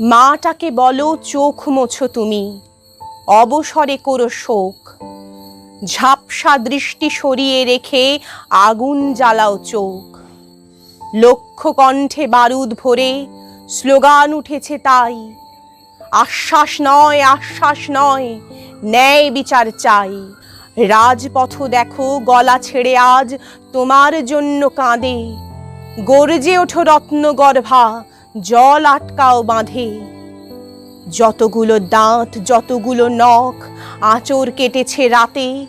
মাটাকে বলো, চোখ মোছো তুমি। অবসরে করো শোক। ঝাপসা দৃষ্টি সরিয়ে রেখে আগুন জ্বালাও চোখ। লক্ষ কণ্ঠে বারুদ ভরে স্লোগান উঠেছে তাই। আশ্বাস নয় আশ্বাস নয়, ন্যায় বিচার চাই। রাজপথ দেখো, গলা ছেড়ে আজ তোমার জন্য কাঁদে। গর্জে ওঠো রত্ন গর্ভা জল আটকাও বাঁধে। যতগুলো দাঁত, যতগুলো নখ আঁচড় কেটেছে রাতে,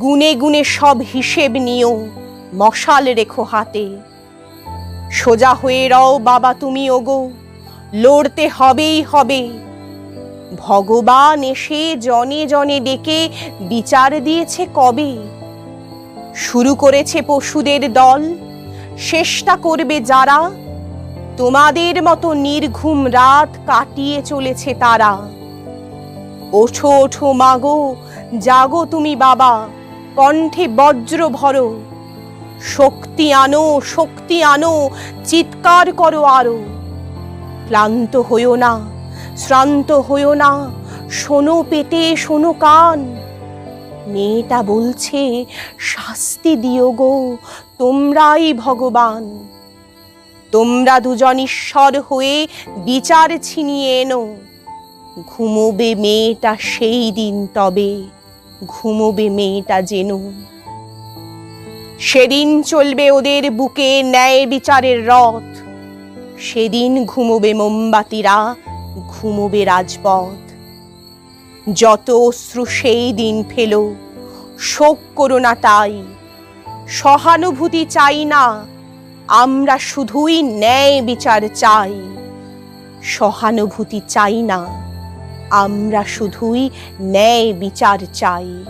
গুনে গুনে সব হিসেব নিও মশাল রেখো হাতে। সোজা হয়ে রও বাবা তুমি ওগো, লড়তে হবেই হবে। ভগবান এসে জনে জনে ডেকে বিচার দিয়েছে কবে? শুরু করেছে পশুদের দল শেষটা করবে যারা তোমাদের মতো নির্ঘুম রাত কাটিয়ে চলেছে তারা। ওঠো ওঠো মাগো জাগো তুমি বাবা, কণ্ঠে বজ্র ভরো। শক্তি আনো শক্তি আনো, চিৎকার করো আরও। ক্লান্ত হইও না, শ্রান্ত হইও না, শোনো পেটে, শোনো কান। মেয়েটা বলছে, শাস্তি দিও গো, তোমরাই ভগবান। তোমরা দুজন ঈশ্বর হয়ে বিচার ছিনিয়ে এনো। ঘুমোবে মেয়েটা সেই দিন তবে, ঘুমোবে মেয়েটা যেন। সেদিন চলবে ওদের বুকে ন্যায় বিচারের রথ। সেদিন ঘুমোবে মোমবাতিরা, ঘুমোবে রাজপথ। যত অশ্রু সেই দিন ফেলো, শোক করো না তাই। সহানুভূতি চাই না আমরা শুধুই ন্যায় বিচার চাই। সহানুভূতি চাই না আমরা শুধুই ন্যায় বিচার চাই।